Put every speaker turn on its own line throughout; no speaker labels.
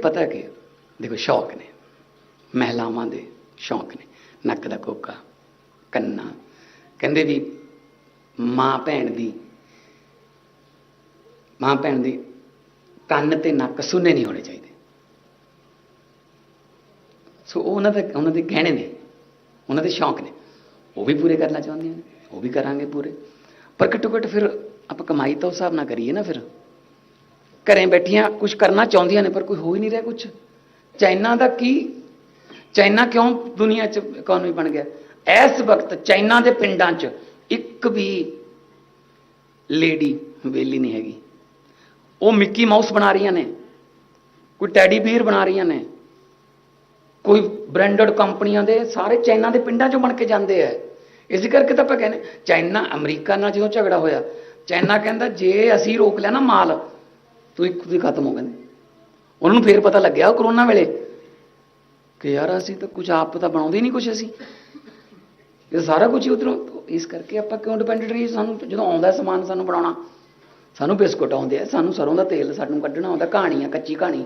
ਪਤਾ ਕਿ? ਦੇਖੋ, ਸ਼ੌਕ ਨੇ। ਮਹਿਲਾਵਾਂ ਦੇ ਸ਼ੌਕ ਨੇ। ਨੱਕ ਦਾ ਕੋਕਾ, ਕੰਨਾ। ਕਹਿੰਦੇ ਵੀ ਮਾਂ ਭੈਣ ਦੀ, ਮਾਂ ਭੈਣ ਦੀ ਕੰਨ ਤੇ ਨੱਕ ਸੁਨੇ ਨਹੀਂ ਹੋਣੇ ਚਾਹੀਦੇ। ਸੋ ਉਹਨਾਂ ਦੇ ਉਹਨਾਂ ਦੇ ਗਹਿਣੇ ਨੇ। ਉਹਨਾਂ ਦੇ ਸ਼ੌਕ ਨੇ। ਉਹ ਵੀ ਪੂਰੇ ਕਰਨਾ ਚਾਹੁੰਦੇ ਨੇ। ਉਹ ਵੀ ਕਰਾਂਗੇ ਪੂਰੇ। ਪਰ ਘੱਟੋ ਘੱਟ ਫਿਰ ਆਪਾਂ ਕਮਾਈ ਤਾਂ ਉਸ ਹਿਸਾਬ ਨਾਲ ਕਰੀਏ ਨਾ ਫਿਰ। ਘਰੇ ਬੈਠੀਆਂ ਕੁਝ ਕਰਨਾ ਚਾਹੁੰਦੀਆਂ ਨੇ, ਪਰ ਕੋਈ ਹੋ ਹੀ ਨਹੀਂ ਰਿਹਾ ਕੁਝ ਚਾਈਨਾ ਦਾ ਕੀ? ਚਾਈਨਾ ਕਿਉਂ ਦੁਨੀਆ 'ਚ ਇਕਨੋਮੀ ਬਣ ਗਿਆ? ਇਸ ਵਕਤ ਚਾਈਨਾ ਦੇ ਪਿੰਡਾਂ 'ਚ ਇੱਕ ਵੀ ਲੇਡੀ ਵੇਲੀ ਨਹੀਂ ਹੈਗੀ। ਉਹ ਮਿੱਕੀ ਮਾਊਸ ਬਣਾ ਰਹੀਆਂ ਨੇ, ਕੋਈ ਟੈਡੀ ਬੀਅਰ ਬਣਾ ਰਹੀਆਂ ਨੇ, ਕੋਈ ਬ੍ਰਾਂਡਡ ਕੰਪਨੀਆਂ ਦੇ ਸਾਰੇ ਚਾਈਨਾ ਦੇ ਪਿੰਡਾਂ 'ਚੋਂ ਬਣ ਕੇ ਜਾਂਦੇ ਆ। ਇਸ ਕਰਕੇ ਤਾਂ ਆਪਾਂ ਕਹਿੰਦੇ ਚਾਈਨਾ ਅਮਰੀਕਾ ਨਾਲ ਜਦੋਂ ਝਗੜਾ ਹੋਇਆ। ਚਾਈਨਾ ਕਹਿੰਦਾ, ਜੇ ਅਸੀਂ ਰੋਕ ਲਿਆ ਨਾ ਮਾਲ ਤੁਸੀਂ ਇੱਕ ਵੀ ਖਤਮ ਹੋ ਕਹਿੰਦੇ ਉਹਨਾਂ ਨੂੰ ਫੇਰ ਪਤਾ ਲੱਗਿਆ ਕਰੋਨਾ ਵੇਲੇ ਕਿ ਯਾਰ ਅਸੀਂ ਤਾਂ ਕੁਝ ਆਪ ਤਾਂ ਬਣਾਉਂਦੇ ਨਹੀਂ ਕੁਝ ਅਸੀਂ। ਇਹ ਸਾਰਾ ਕੁਝ ਹੀ ਉਧਰੋਂ ਇਸ ਕਰਕੇ ਆਪਾਂ ਕਿਉਂ ਡਿਪੈਂਡੈਂਟ ਰਹੀ ਸਾਨੂੰ ਜਦੋਂ ਆਉਂਦਾ ਸਮਾਨ ਸਾਨੂੰ ਬਣਾਉਣਾ, ਸਾਨੂੰ ਬਿਸਕੁਟ ਆਉਂਦੇ ਆ, ਸਾਨੂੰ ਸਰੋਂ ਦਾ ਤੇਲ ਸਾਨੂੰ ਕੱਢਣਾ ਆਉਂਦਾ ਕਹਾਣੀ ਆ ਕੱਚੀ ਕਹਾਣੀ।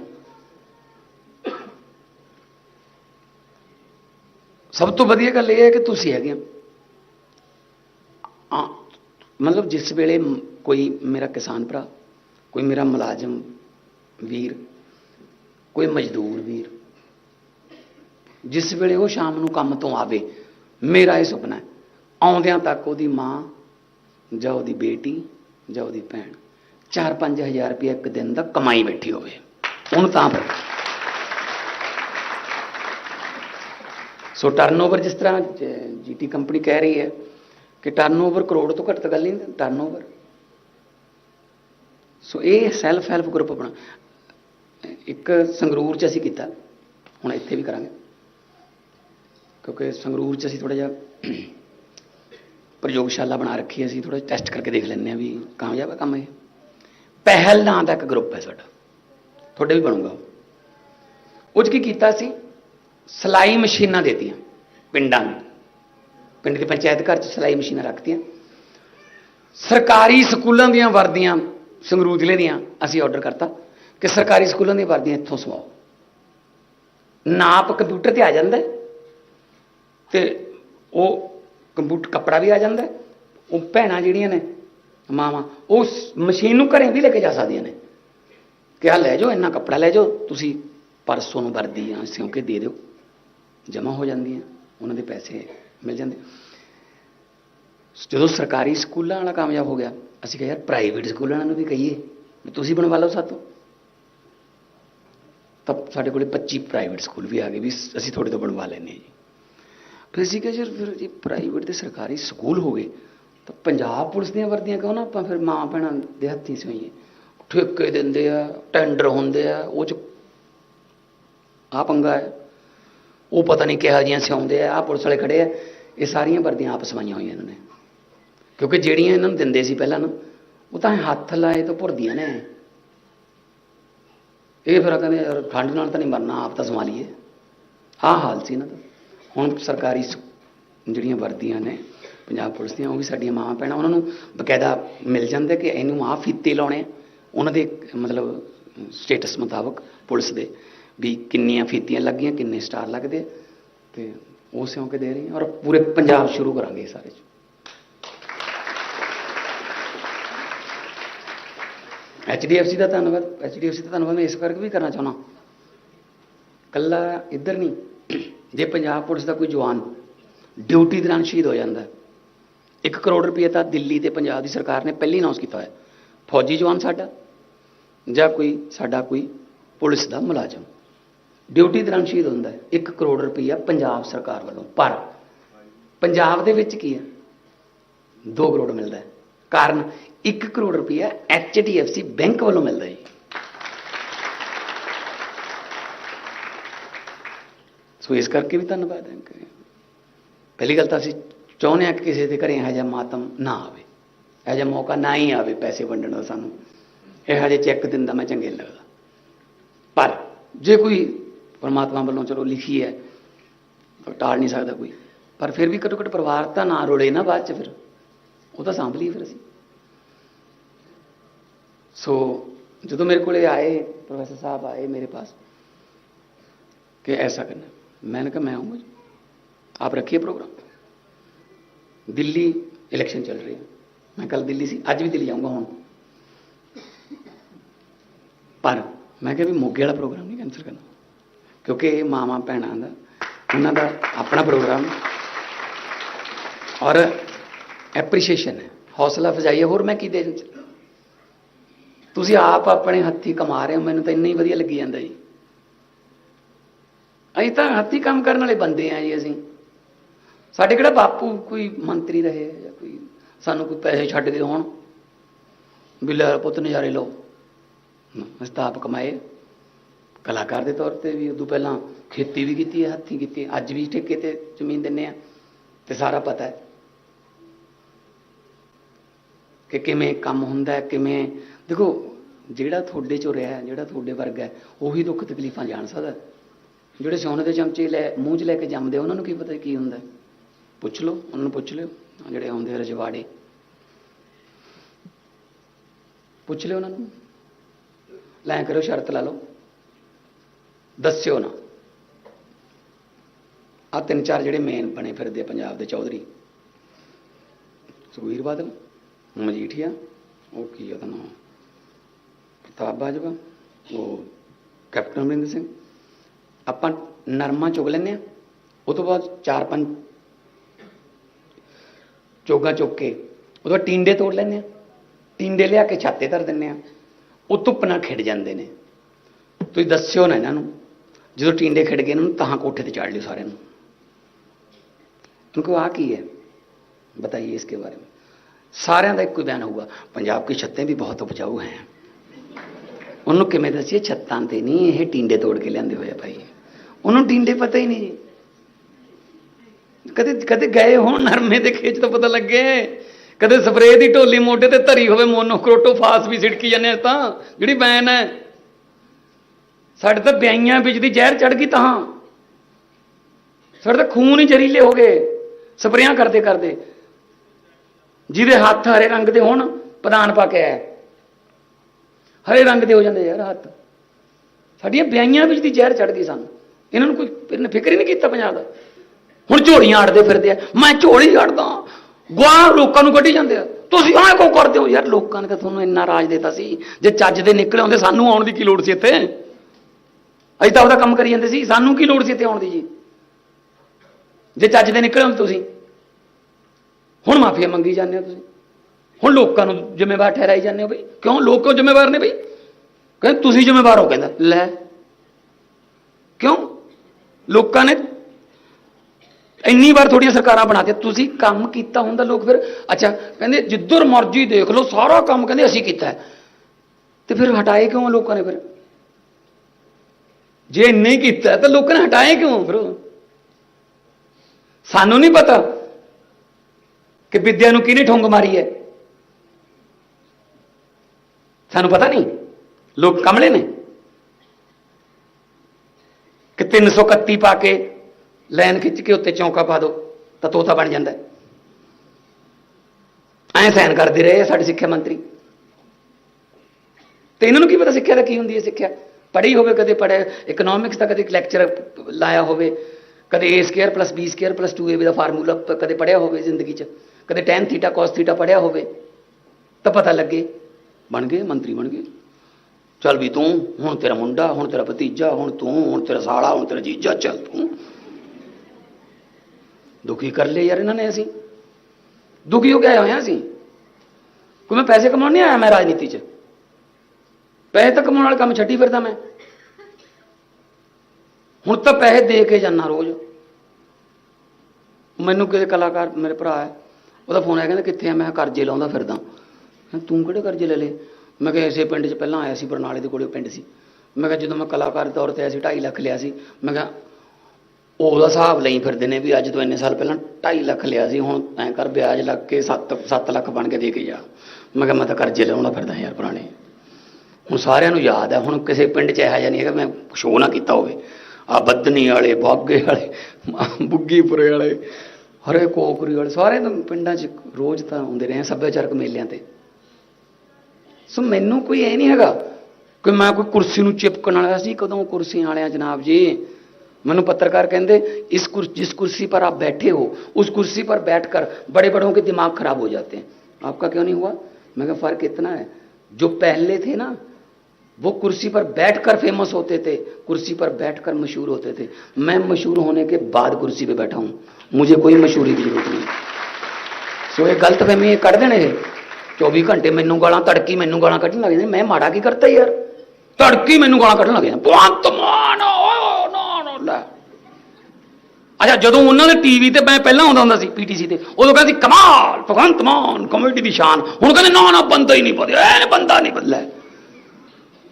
ਸਭ ਤੋਂ ਵਧੀਆ ਗੱਲ ਇਹ ਹੈ ਕਿ ਤੁਸੀਂ ਹੈਗੇ ਆ, ਮਤਲਬ ਜਿਸ ਵੇਲੇ ਕੋਈ ਮੇਰਾ ਕਿਸਾਨ ਭਰਾ ਕੋਈ ਮੇਰਾ ਮੁਲਾਜ਼ਮ ਵੀਰ, ਕੋਈ ਮਜ਼ਦੂਰ ਵੀਰ, ਜਿਸ ਵੇਲੇ ਉਹ ਸ਼ਾਮ ਨੂੰ ਕੰਮ ਤੋਂ ਆਵੇ, ਮੇਰਾ ਇਹ ਸੁਪਨਾ ਹੈ। ਆਉਂਦਿਆਂ ਤੱਕ ਉਹਦੀ ਮਾਂ ਜਾਂ ਉਹਦੀ ਬੇਟੀ ਜਾਂ ਉਹਦੀ ਭੈਣ 4-5000 ਰੁਪਏ ਇੱਕ ਦਿਨ ਦਾ ਕਮਾਈ ਬੈਠੀ ਹੋਵੇ। ਉਹਨੂੰ ਤਾਂ ਫਿਰ। ਸੋ ਟਰਨਓਵਰ ਜਿਸ ਤਰ੍ਹਾਂ ਜੀਟੀ ਕੰਪਨੀ ਕਹਿ ਰਹੀ ਹੈ ਕਿ ਟਰਨਓਵਰ ਕਰੋੜ ਤੋਂ ਘੱਟ ਤਾਂ ਗੱਲ ਨਹੀਂ ਟਰਨਓਵਰ ਸੋ ਇਹ ਸੈਲਫ ਹੈਲਪ ਗਰੁੱਪ ਆਪਣਾ। ਇੱਕ ਸੰਗਰੂਰ ਚ ਅਸੀਂ ਕੀਤਾ। ਹੁਣ ਇੱਥੇ ਵੀ ਕਰਾਂਗੇ। ਕਿਉਂਕਿ ਸੰਗਰੂਰ ਚ ਅਸੀਂ ਥੋੜਾ ਜਿਹਾ ਪ੍ਰਯੋਗਸ਼ਾਲਾ ਬਣਾ ਰੱਖੀ ਹੈ। ਅਸੀਂ ਥੋੜਾ ਟੈਸਟ ਕਰਕੇ ਦੇਖ ਲੈਂਦੇ ਹਾਂ ਵੀ ਕਾਮਯਾਬ ਹੈ ਕੰਮ ਇਹ। ਪਹਿਲ ਨਾਂ ਦਾ ਇੱਕ ਗਰੁੱਪ ਹੈ ਸਾਡਾ। ਤੁਹਾਡੇ ਵੀ ਬਣੂਗਾ ਉਹ। 'ਚ ਕੀ ਕੀਤਾ ਸੀ? ਸਲਾਈ ਮਸ਼ੀਨਾਂ ਦੇਤੀਆਂ ਪਿੰਡਾਂ ਨੂੰ। ਪਿੰਡ ਦੀ ਪੰਚਾਇਤ ਘਰ 'ਚ ਸਲਾਈ ਮਸ਼ੀਨਾਂ ਰੱਖਤੀਆਂ। ਸਰਕਾਰੀ ਸਕੂਲਾਂ ਦੀਆਂ ਵਰਦੀਆਂ ਸੰਗਰੂਰ ਜ਼ਿਲ੍ਹੇ ਦੀਆਂ ਅਸੀਂ ਆਰਡਰ ਕਰਤਾ ਕਿ ਸਰਕਾਰੀ ਸਕੂਲਾਂ ਦੀਆਂ ਵਰਦੀਆਂ ਇੱਥੋਂ ਸਵਾਓ। ਨਾਪ ਕੰਪਿਊਟਰ ਤੇ ਆ ਜਾਂਦਾ ਹੈ ਤੇ ਉਹ ਕੰਪਿਊਟਰ ਕੱਪੜਾ ਵੀ ਆ ਜਾਂਦਾ ਉਹ ਭੈਣਾਂ ਜਿਹੜੀਆਂ ਨੇ, ਮਾਵਾਂ ਉਸ ਮਸ਼ੀਨ ਨੂੰ ਘਰੇ ਵੀ ਲੈ ਕੇ ਜਾ ਸਕਦੀਆਂ ਨੇ। ਕਿ ਆ ਲੈ ਜਾਓ, ਇੰਨਾ ਕੱਪੜਾ ਲੈ ਜਾਓ, ਤੁਸੀਂ ਪਰਸੋਂ ਨੂੰ ਵਰਦੀ ਆ ਸਿਉਂ ਕੇ ਦੇ ਦਿਓ। ਜਮਾ ਹੋ ਜਾਂਦੀਆਂ, ਉਹਨਾਂ ਦੇ ਪੈਸੇ ਮਿਲ ਜਾਂਦੇ। ਜਦੋਂ ਸਰਕਾਰੀ ਸਕੂਲਾਂ ਵਾਲਾ ਕਾਮਯਾਬ ਹੋ ਗਿਆ ਅਸੀਂ ਕਿਹਾ ਯਾਰ ਪ੍ਰਾਈਵੇਟ ਸਕੂਲ ਵਾਲਿਆਂ ਨੂੰ ਵੀ ਕਹੀਏ ਵੀ ਤੁਸੀਂ ਬਣਵਾ ਲਓ ਸਾਤੋਂ। ਤਾਂ ਸਾਡੇ ਕੋਲੇ 25 ਪ੍ਰਾਈਵੇਟ ਸਕੂਲ ਵੀ ਆ ਗਏ ਵੀ ਅਸੀਂ ਤੁਹਾਡੇ ਤੋਂ ਬਣਵਾ ਲੈਨੇ ਹਾਂ ਜੀ। ਫਿਰ ਅਸੀਂ ਕਿਹਾ ਯਾਰ ਫਿਰ ਜੀ ਪ੍ਰਾਈਵੇਟ ਤੇ ਸਰਕਾਰੀ ਸਕੂਲ ਹੋ ਗਏ, ਤਾਂ ਪੰਜਾਬ ਪੁਲਿਸ ਦੀਆਂ ਵਰਦੀਆਂ ਕਹੋ ਨਾ ਆਪਾਂ ਫਿਰ ਮਾਂ ਭੈਣਾਂ ਦੇ ਹੱਥੀਂ ਸੋਈਏ ਠੇਕੇ ਦਿੰਦੇ ਆ ਟੈਂਡਰ ਹੁੰਦੇ ਆ, ਉਹ ਚ ਆ ਪੰਗਾ ਹੈ। ਉਹ ਪਤਾ ਨਹੀਂ ਕਿਹਾ ਜੀਆਂ ਸਿਆਉਂਦੇ ਆ ਆ ਪੁਲਿਸ ਵਾਲੇ ਖੜੇ ਆ। ਇਹ ਸਾਰੀਆਂ ਵਰਦੀਆਂ ਆਪ ਸਵਾਈਆਂ ਹੋਈਆਂ ਇਹਨਾਂ ਨੇ। ਕਿਉਂਕਿ ਜਿਹੜੀਆਂ ਇਹਨਾਂ ਨੂੰ ਦਿੰਦੇ ਸੀ ਪਹਿਲਾਂ ਨਾ, ਉਹ ਤਾਂ ਹੱਥ ਲਾਏ ਤੋਂ ਭੁਰਦੀਆਂ ਨੇ। ਇਹ ਫਿਰ ਕਹਿੰਦੇ, ਯਾਰ ਠੰਡ ਨਾਲ ਤਾਂ ਨਹੀਂ ਮਰਨਾ, ਆਪ ਤਾਂ ਸੰਭਾਲੀਏ। ਆਹ ਹਾਲ ਸੀ ਇਹਨਾਂ ਦਾ। ਹੁਣ ਸਰਕਾਰੀ ਸ- ਜਿਹੜੀਆਂ ਵਰਦੀਆਂ ਨੇ, ਪੰਜਾਬ ਪੁਲਿਸ ਦੀਆਂ, ਉਹ ਵੀ ਸਾਡੀਆਂ ਮਾਵਾਂ ਭੈਣਾਂ, ਉਹਨਾਂ ਨੂੰ ਬਕਾਇਦਾ ਮਿਲ ਜਾਂਦਾ ਕਿ ਇਹਨੂੰ ਆਹ ਫੀਤੇ ਲਾਉਣੇ ਉਹਨਾਂ ਦੇ ਮਤਲਬ, ਸਟੇਟਸ ਮੁਤਾਬਕ ਪੁਲਿਸ ਦੇ ਵੀ ਕਿੰਨੀਆਂ ਫੀਤੀਆਂ ਲੱਗੀਆਂ, ਕਿੰਨੇ ਸਟਾਰ ਲੱਗਦੇ ਆ। ਤੇ ਉਹ ਸਿਉਂ ਕੇ ਦੇ ਰਹੀ ਔਰ ਪੂਰੇ ਪੰਜਾਬ ਸ਼ੁਰੂ ਕਰਾਂਗੇ ਇਹ ਸਾਰੇ 'ਚ HDFC ਦਾ ਧੰਨਵਾਦ। HDFC ਦਾ ਧੰਨਵਾਦ ਮੈਂ ਇਸ ਕਰਕੇ ਵੀ ਕਰਨਾ ਚਾਹੁੰਦਾ। ਕੱਲਾ ਇੱਧਰ ਨਹੀਂ। ਜੇ ਪੰਜਾਬ ਪੁਲਿਸ ਦਾ ਕੋਈ ਜਵਾਨ ਡਿਊਟੀ ਦੌਰਾਨ ਸ਼ਹੀਦ ਹੋ ਜਾਂਦਾ 1 ਕਰੋੜ ਰੁਪਏ ਤਾਂ ਦਿੱਲੀ ਤੇ ਪੰਜਾਬ ਦੀ ਸਰਕਾਰ ਨੇ ਪਹਿਲੀ ਅਨਾਉਂਸ ਕੀਤਾ ਹੋਇਆ। ਫੌਜੀ ਜਵਾਨ ਸਾਡਾ ਜਾਂ ਕੋਈ ਸਾਡਾ ਕੋਈ ਪੁਲਿਸ ਦਾ ਮੁਲਾਜ਼ਮ ਡਿਊਟੀ ਦੌਰਾਨ ਸ਼ਹੀਦ ਹੁੰਦਾ ਹੈ 1 ਕਰੋੜ ਰੁਪਈਆ ਪੰਜਾਬ ਸਰਕਾਰ ਵੱਲੋਂ ਪਰ। ਪੰਜਾਬ ਦੇ ਵਿੱਚ ਕੀ ਹੈ? 2 ਕਰੋੜ ਮਿਲਦਾ ਹੈ। ਕਾਰਨ 1 ਕਰੋੜ ਰੁਪਈਆ HDFC ਬੈਂਕ ਵੱਲੋਂ ਮਿਲਦਾ ਹੈ ਸੋ ਇਸ ਕਰਕੇ ਵੀ ਧੰਨਵਾਦ ਹੈ ਪਹਿਲੀ ਗੱਲ ਤਾਂ ਅਸੀਂ ਚਾਹੁੰਦੇ ਹਾਂ ਕਿ ਕਿਸੇ ਦੇ ਘਰੇ ਇਹੋ ਜਿਹਾ ਮਾਤਮ ਨਾ ਆਵੇ। ਇਹੋ ਜਿਹਾ ਮੌਕਾ ਨਾ ਹੀ ਆਵੇ ਪੈਸੇ ਵੰਡਣ ਦਾ ਸਾਨੂੰ। ਇਹੋ ਜਿਹੇ ਚੈੱਕ ਦਿੰਦਾ ਮੈਂ ਚੰਗੇ ਲੱਗਦਾ। ਪਰ ਜੇ ਕੋਈ ਪਰਮਾਤਮਾ ਵੱਲੋਂ ਚਲੋ ਲਿਖੀ ਹੈ ਟਾਲ ਨਹੀਂ ਸਕਦਾ ਕੋਈ। ਪਰ ਫਿਰ ਵੀ ਘੱਟੋ ਘੱਟ ਪਰਿਵਾਰ ਤਾਂ ਨਾ ਰੋਲੇ ਨਾ ਬਾਅਦ ਚ ਫਿਰ। ਉਹ ਤਾਂ ਸਾਂਭ ਲਈਏ ਫਿਰ ਅਸੀਂ ਸੋ ਜਦੋਂ ਮੇਰੇ ਕੋਲੇ ਆਏ ਪ੍ਰੋਫੈਸਰ ਸਾਹਿਬ ਆਏ ਮੇਰੇ ਪਾਸ कि ऐसा करना है। मैंने कहा मैं आऊँगा जी आप रखिए प्रोग्राम दिल्ली इलेक्शन चल रही है मैं कल दिल्ली सी ਅੱਜ ਵੀ ਦਿੱਲੀ ਜਾਊਂਗਾ ਹੁਣ ਪਰ ਮੈਂ ਕਿਹਾ ਵੀ ਮੋਗੇ ਵਾਲਾ ਪ੍ਰੋਗਰਾਮ ਨਹੀਂ ਕੈਂਸਲ ਕਰਨਾ ਕਿਉਂਕਿ ਇਹ ਮਾਵਾਂ ਭੈਣਾਂ ਦਾ ਉਹਨਾਂ ਦਾ ਆਪਣਾ ਪ੍ਰੋਗਰਾਮ ਔਰ ਐਪਰੀਸ਼ੀਏਸ਼ਨ ਹੈ। ਹੌਸਲਾ ਫਜਾਈ ਹੈ। ਹੋਰ ਮੈਂ ਕੀ ਦੇ ਤੁਸੀਂ ਆਪ ਆਪਣੇ ਹੱਥੀ ਕਮਾ ਰਹੇ ਹੋ। ਮੈਨੂੰ ਤਾਂ ਇੰਨਾ ਹੀ ਵਧੀਆ ਲੱਗੀ ਜਾਂਦਾ ਜੀ। ਅਸੀਂ ਤਾਂ ਹੱਥੀ ਕੰਮ ਕਰਨ ਵਾਲੇ ਬੰਦੇ ਆ ਜੀ ਅਸੀਂ। ਸਾਡੇ ਕਿਹੜਾ ਬਾਪੂ ਕੋਈ ਮੰਤਰੀ ਰਹੇ ਜਾਂ ਕੋਈ ਸਾਨੂੰ ਕੋਈ ਪੈਸੇ ਛੱਡ ਦੇ ਹੋਣ? ਵੀ ਪੁੱਤ ਨਜ਼ਾਰੇ ਲਓ। ਨਾ, ਅਸੀਂ ਤਾਂ ਆਪ ਕਮਾਏ। ਕਲਾਕਾਰ ਦੇ ਤੌਰ ਤੇ ਵੀ ਉਦੋਂ ਪਹਿਲਾਂ ਖੇਤੀ ਵੀ ਕੀਤੀ ਹੈ ਹੱਥੀਂ ਕੀਤੀ ਅੱਜ ਵੀ ਠੇਕੇ ਤੇ ਜ਼ਮੀਨ ਦਿੰਨੇ ਆ ਤੇ ਸਾਰਾ ਪਤਾ ਹੈ। ਕਿ ਕਿਵੇਂ ਕੰਮ ਹੁੰਦਾ ਕਿਵੇਂ ਦੇਖੋ ਜਿਹੜਾ ਤੁਹਾਡੇ ਚੋਂ ਰਿਹਾ ਜਿਹੜਾ ਤੁਹਾਡੇ ਵਰਗਾ ਹੈ, ਉਹੀ ਦੁੱਖ ਤਕਲੀਫਾਂ ਜਾਣ ਸਕਦਾ ਜਿਹੜੇ ਸੋਨੇ ਦੇ ਚਮਚੇ ਲੈ ਮੂੰਹ 'ਚ ਲੈ ਕੇ ਜੰਮਦੇ ਆ, ਉਹਨਾਂ ਨੂੰ ਕੀ ਪਤਾ ਕੀ ਹੁੰਦਾ ਪੁੱਛ ਲਓ ਉਹਨਾਂ ਨੂੰ ਪੁੱਛ ਲਿਓ ਜਿਹੜੇ ਆਉਂਦੇ ਰਜਵਾੜੇ। ਪੁੱਛ ਲਿਓ ਉਹਨਾਂ ਨੂੰ। ਲੈ ਕਰੋ ਸ਼ਰਤ ਲਾ ਲਓ। ਦੱਸਿਓ ਨਾ। ਆ ਤਿੰਨ ਚਾਰ ਜਿਹੜੇ ਮੇਨ ਬਣੇ ਫਿਰਦੇ ਪੰਜਾਬ ਦੇ ਚੌਧਰੀ। ਸੁਖਬੀਰ ਬਾਦਲ। ਮਜੀਠੀਆ, ਉਹ ਕੀ ਉਹਦਾ ਨਾਮ? ਪ੍ਰਤਾਪ ਬਾਜਵਾ ਉਹ ਕੈਪਟਨ ਅਮਰਿੰਦਰ ਸਿੰਘ। ਆਪਾਂ ਨਰਮਾ ਚੁਗ ਲੈਂਦੇ ਆ ਉਹ ਤੋਂ ਬਾਅਦ ਚਾਰ ਪੰਜ ਚੋਗਾ ਚੁੱਕ ਕੇ, ਉਹ ਤੋਂ ਟਿੰਡੇ ਤੋੜ ਲੈਂਦੇ ਆ ਟਿੰਡੇ ਲਿਆ ਕੇ ਛਾਤੇ ਧਰ ਦਿੰਨੇ ਆ ਉਹ ਧੁੱਪਣਾ ਖਿੜ ਜਾਂਦੇ ਨੇ। ਤੁਸੀਂ ਦੱਸਿਓ ਨਾ ਇਹਨਾਂ ਨੂੰ, ਜਦੋਂ ਟਿੰਡੇ ਖਿੜ ਗਏ ਇਹਨਾਂ ਨੂੰ, ਤਾਂ ਕੋਠੇ ਤੇ ਚੜ ਲਿਓ ਸਾਰਿਆਂ ਨੂੰ। ਕਿਉਂਕਿ ਆ ਕੀ ਹੈ? ਬਤਾਈਏ ਇਸਕੇ ਬਾਰੇ ਵਿੱਚ। ਸਾਰਿਆਂ ਦਾ ਇੱਕੋ ਹੀ ਬਿਆਨ ਹੋਊਗਾ। ਪੰਜਾਬ ਦੀ ਛੱਤਾਂ ਵੀ ਬਹੁਤ ਉਪਜਾਊ ਹੈ। ਉਹਨੂੰ ਕਿਵੇਂ ਦੱਸੀਏ? ਛੱਤਾਂ ਤੇ ਨਹੀਂ, ਇਹ ਟਿੰਡੇ ਤੋੜ ਕੇ ਲਿਆਂਦੇ ਹੋਏ ਆ ਭਾਈ। ਉਹਨੂੰ ਟਿੰਡੇ ਪਤਾ ਹੀ ਨਹੀਂ ਜੀ। ਕਦੇ ਕਦੇ ਗਏ ਹੋਣ ਨਰਮੇ ਦੇ ਖੇਤ ਤਾਂ ਪਤਾ ਲੱਗੇ। ਕਦੇ ਸਪਰੇਅ ਦੀ ਢੋਲੀ ਮੋਢੇ ਤੇ ਧਰੀ ਹੋਵੇ ਮੋਨੋਕ੍ਰੋਟੋਫਾਸ ਵੀ ਸਿੜਕੀ ਜਾਂਦੇ ਆ ਤਾਂ। ਜਿਹੜੀ ਬੈਨ ਹੈ, ਸਾਡੇ ਤਾਂ ਬਿਆਈਆਂ ਵਿੱਚ ਦੀ ਜ਼ਹਿਰ ਚੜ ਗਈ ਤਾਂ। ਸਾਡੇ ਤਾਂ ਖੂਨ ਹੀ ਜ਼ਰੀਲੇ ਹੋ ਗਏ। ਸਪਰੇਆਂ ਕਰਦੇ ਕਰਦੇ। ਜਿਹਦੇ ਹੱਥ ਹਰੇ ਰੰਗ ਦੇ ਹੋਣ ਪ੍ਰਧਾਨ ਪਾ ਕੇ ਆਇਆ। ਹਰੇ ਰੰਗ ਦੇ ਹੋ ਜਾਂਦੇ ਯਾਰ ਹੱਥ। ਸਾਡੀਆਂ ਵਿਆਹੀਆਂ ਵਿੱਚ ਦੀ ਜ਼ਹਿਰ ਚੜ ਗਈ ਸਾਨੂੰ। ਇਹਨਾਂ ਨੂੰ ਕੋਈ ਇਹਨੇ ਫਿਕਰ ਹੀ ਨਹੀਂ ਕੀਤਾ ਪੰਜਾਬ ਦਾ। ਹੁਣ ਝੋਲੀਆਂ ਆੜਦੇ ਫਿਰਦੇ ਆ। ਮੈਂ ਝੋਲੀ ਆੜਦਾ ਗਵਾ ਲੋਕਾਂ ਨੂੰ ਕੱਢੀ ਜਾਂਦੇ ਆ। ਤੁਸੀਂ ਆਹ ਕੋ ਕਰਦੇ ਹੋ? ਯਾਰ ਲੋਕਾਂ ਨੇ ਤਾਂ ਤੁਹਾਨੂੰ ਇੰਨਾ ਰਾਜ ਦਿੱਤਾ ਸੀ। ਜੇ ਚੱਜ ਦੇ ਨਿਕਲੇ ਆਉਂਦੇ ਸਾਨੂੰ ਆਉਣ ਦੀ ਕੀ ਲੋੜ ਸੀ ਇੱਥੇ? ਅਸੀਂ ਤਾਂ ਆਪਦਾ ਕੰਮ ਕਰੀ ਜਾਂਦੇ ਸੀ। ਸਾਨੂੰ ਕੀ ਲੋੜ ਸੀ ਇੱਥੇ ਆਉਣ ਦੀ ਜੀ? ਜੇ ਚੱਜ ਦੇ ਨਿਕਲੇ ਹੁੰਦੇ ਤੁਸੀਂ। ਹੁਣ ਮਾਫੀਆ ਮੰਗੀ ਜਾਂਦੇ ਹੋ ਤੁਸੀਂ ਹੁਣ ਲੋਕਾਂ ਨੂੰ ਜ਼ਿੰਮੇਵਾਰ ਠਹਿਰਾਈ ਜਾਂਦੇ ਹੋ ਬਈ ਕਿਉਂ ਲੋਕ ਕਿਉਂ ਜ਼ਿੰਮੇਵਾਰ ਨੇ ਬਈ ਕਹਿੰਦੇ ਤੁਸੀਂ ਜ਼ਿੰਮੇਵਾਰ ਹੋ ਕਹਿੰਦਾ ਲੈ ਕਿਉਂ ਲੋਕਾਂ ਨੇ ਇੰਨੀ ਵਾਰ ਤੁਹਾਡੀਆਂ ਸਰਕਾਰਾਂ ਬਣਾਤੀਆਂ ਤੁਸੀਂ ਕੰਮ ਕੀਤਾ ਹੁੰਦਾ ਲੋਕ ਫਿਰ ਅੱਛਾ ਕਹਿੰਦੇ ਜਿੱਧਰ ਮਰਜ਼ੀ ਦੇਖ ਲਓ ਸਾਰਾ ਕੰਮ ਕਹਿੰਦੇ ਅਸੀਂ ਕੀਤਾ ਹੈ ਤੇ ਫਿਰ ਹਟਾਏ ਕਿਉਂ ਲੋਕਾਂ ਨੇ ਫਿਰ ਜੇ ਨਹੀਂ ਕੀਤਾ ਤਾਂ ਲੋਕਾਂ ਨੇ ਹਟਾਏ ਕਿਉਂ ਫਿਰ ਸਾਨੂੰ ਨਹੀਂ ਪਤਾ ਕਿ ਵਿਦਿਆ ਨੂੰ ਕਿਹਨੇ ਠੁੰਗ ਮਾਰੀ ਹੈ? ਸਾਨੂੰ ਪਤਾ ਨਹੀਂ। ਲੋਕ ਕਮਲੇ ਨੇ। ਕਿ 331 ਪਾ ਕੇ ਲਾਈਨ ਖਿੱਚ ਕੇ ਉੱਤੇ ਚੌਂਕਾ ਪਾ ਦਿਓ ਤਾਂ ਤੋਤਾ ਬਣ ਜਾਂਦਾ ਐ ਸਾਈਨ ਕਰਦੇ ਰਹੇ ਆ ਸਾਡੇ ਸਿੱਖਿਆ ਮੰਤਰੀ। ਤੇ ਇਹਨਾਂ ਨੂੰ ਕੀ ਪਤਾ ਸਿੱਖਿਆ ਦਾ ਕੀ ਹੁੰਦੀ ਹੈ ਸਿੱਖਿਆ? ਪੜ੍ਹੀ ਹੋਵੇ, ਕਦੇ ਪੜ੍ਹਿਆ ਇਕਨੋਮਿਕਸ ਦਾ ਕਦੇ ਲੈਕਚਰ ਲਾਇਆ ਹੋਵੇ, ਕਦੇ a square plus b square plus 2ab ਦਾ ਫਾਰਮੂਲਾ ਕਦੇ ਪੜ੍ਹਿਆ ਹੋਵੇ ਜ਼ਿੰਦਗੀ 'ਚ। ਕਦੇ ਟੈਨ ਥੀਟਾ ਕੋਸ ਥੀਟਾ ਪੜਿਆ ਹੋਵੇ, ਤਾਂ ਪਤਾ ਲੱਗੇ, ਬਣ ਗਏ, ਮੰਤਰੀ ਬਣ ਗਏ। ਚੱਲ ਵੀ ਤੂੰ, ਹੁਣ ਤੇਰਾ ਮੁੰਡਾ, ਹੁਣ ਤੇਰਾ ਭਤੀਜਾ, ਹੁਣ ਤੂੰ, ਹੁਣ ਤੇਰਾ ਸਾਲਾ, ਹੁਣ ਤੇਰਾ ਜੀਜਾ, ਚੱਲ ਤੂੰ। ਦੁਖੀ ਕਰ ਲਏ ਯਾਰ ਇਹਨਾਂ ਨੇ ਅਸੀਂ। ਦੁਖੀ ਹੋ ਗਏ ਹੋਏ ਹਾਂ ਅਸੀਂ। ਕੋਈ ਮੈਂ ਪੈਸੇ ਕਮਾਉਣ ਨਹੀਂ ਆਇਆ ਮੈਂ ਰਾਜਨੀਤੀ 'ਚ। ਪੈਸੇ ਤਾਂ ਕਮਾਉਣ ਵਾਲਾ ਕੰਮ ਛੱਡੀ ਫਿਰਦਾ ਮੈਂ। ਹੁਣ ਤਾਂ ਪੈਸੇ ਦੇ ਕੇ ਜਾਣਾ ਰੋਜ਼। ਮੈਨੂੰ ਕਿਸੇ ਕਲਾਕਾਰ, ਮੇਰੇ ਭਰਾ ਹੈ ਉਹਦਾ ਫੋਨ ਆਇਆ ਕਹਿੰਦਾ, ਕਿੱਥੇ ਆ? ਮੈਂ ਕਰਜ਼ੇ ਲਾਉਂਦਾ ਫਿਰਦਾ। ਤੂੰ ਕਿਹੜੇ ਕਰਜ਼ੇ ਲੈ ਲਏ? ਮੈਂ ਕਿਹਾ, ਇਸੇ ਪਿੰਡ 'ਚ ਪਹਿਲਾਂ ਆਇਆ ਸੀ, ਬਰਨਾਲੇ ਦੇ ਕੋਲੇ ਪਿੰਡ ਸੀ। ਮੈਂ ਕਿਹਾ, ਜਦੋਂ ਮੈਂ ਕਲਾਕਾਰ ਤੌਰ ਤੇ ਆਇਆ ਸੀ 2.5 ਲੱਖ ਲਿਆ ਸੀ। ਮੈਂ ਕਿਹਾ, ਉਹਦਾ ਹਿਸਾਬ ਲਈ ਫਿਰਦੇ ਨੇ ਵੀ ਅੱਜ ਤੋਂ ਇੰਨੇ ਸਾਲ ਪਹਿਲਾਂ 2.5 ਲੱਖ ਲਿਆ ਸੀ, ਹੁਣ ਐਂ ਕਰ ਵਿਆਜ ਲੱਗ ਕੇ 7 7 ਲੱਖ ਬਣ ਕੇ ਦੇ ਕੇ ਜਾ। ਮੈਂ ਕਿਹਾ, ਮੈਂ ਤਾਂ ਕਰਜ਼ੇ ਲਾਉਂਦਾ ਫਿਰਦਾ ਯਾਰ ਪੁਰਾਣੇ। ਹੁਣ ਸਾਰਿਆਂ ਨੂੰ ਯਾਦ ਹੈ ਹੁਣ ਕਿਸੇ ਪਿੰਡ 'ਚ ਇਹੋ ਜਿਹਾ ਨਹੀਂ ਹੈਗਾ, ਮੈਂ ਸ਼ੋਅ ਨਾ ਕੀਤਾ ਹੋਵੇ। ਆ ਬੱਦਨੀ ਵਾਲੇ, ਬਾਗੇ ਵਾਲੇ, ਬੁੱਗੀਪੁਰੇ ਵਾਲੇ ਹਰੇ ਕੋਕਰੀ ਵਾਲੇ ਸਾਰੇ ਤਾਂ ਪਿੰਡਾਂ 'ਚ ਰੋਜ਼ ਤਾਂ ਆਉਂਦੇ ਰਹੇ ਆ ਸੱਭਿਆਚਾਰਕ ਮੇਲਿਆਂ ਤੇ ਸੋ ਮੈਨੂੰ ਕੋਈ ਇਹ ਨਹੀਂ ਹੈਗਾ ਕਿ ਮੈਂ ਕੋਈ ਕੁਰਸੀ ਨੂੰ ਚਿਪਕਣ ਵਾਲਾ ਸੀ ਕਦੋਂ ਕੁਰਸੀਆਂ ਵਾਲਿਆਂ ਜਨਾਬ ਜੀ मनु पत्रकार कहते इस कुर्स, जिस कुर्सी पर आप बैठे हो उस कुर्सी पर बैठकर बड़े बड़ों के दिमाग खराब हो जाते हैं आपका क्यों नहीं हुआ मैं कहा फर्क इतना है जो पहले थे ना वो कुर्सी पर बैठकर फेमस होते थे कुर्सी पर बैठकर मशहूर होते थे मैं मशहूर होने के बाद कुर्सी पे बैठा हूं मुझे कोई मशहूरी की जरूरत नहीं ਸੋ ਇਹ ਗਲਤ ਫਹਿਮੀ ਇਹ ਕੱਢ ਦੇਣੇ ਇਹ 24 ਘੰਟੇ ਮੈਨੂੰ ਗਾਲਾਂ ਤੜਕੀ ਮੈਨੂੰ ਗਾਲਾਂ ਕੱਢਣ ਲੱਗ ਜਾਂਦੇ ਮੈਂ ਮਾੜਾ ਕੀ ਕਰਤਾ ਯਾਰ ਤੜਕੀ ਮੈਨੂੰ ਗਾਲਾਂ ਕੱਢਣ ਲੱਗ ਜਾਂਦੇ ਭਗਵੰਤ ਮਾਨ ਓ ਨਾ ਨਾ ਲੈ ਅੱਛਾ ਜਦੋਂ ਉਹਨਾਂ ਦੇ ਟੀਵੀ ਤੇ ਮੈਂ ਪਹਿਲਾਂ ਆਉਂਦਾ ਹੁੰਦਾ ਸੀ ਪੀਟੀਸੀ ਤੇ ਉਦੋਂ ਕਹਿੰਦੇ ਸੀ, ਕਮਾਲ ਭਗਵੰਤ ਮਾਨ ਕਮੇਡੀ ਦੀ ਸ਼ਾਨ ਹੁਣ ਕਹਿੰਦੇ ਨਾ ਨਾ ਬੰਦਾ ਹੀ ਨਹੀਂ ਬਦਲਿਆ ਇਹ ਬੰਦਾ ਨਹੀਂ ਬਦਲਿਆ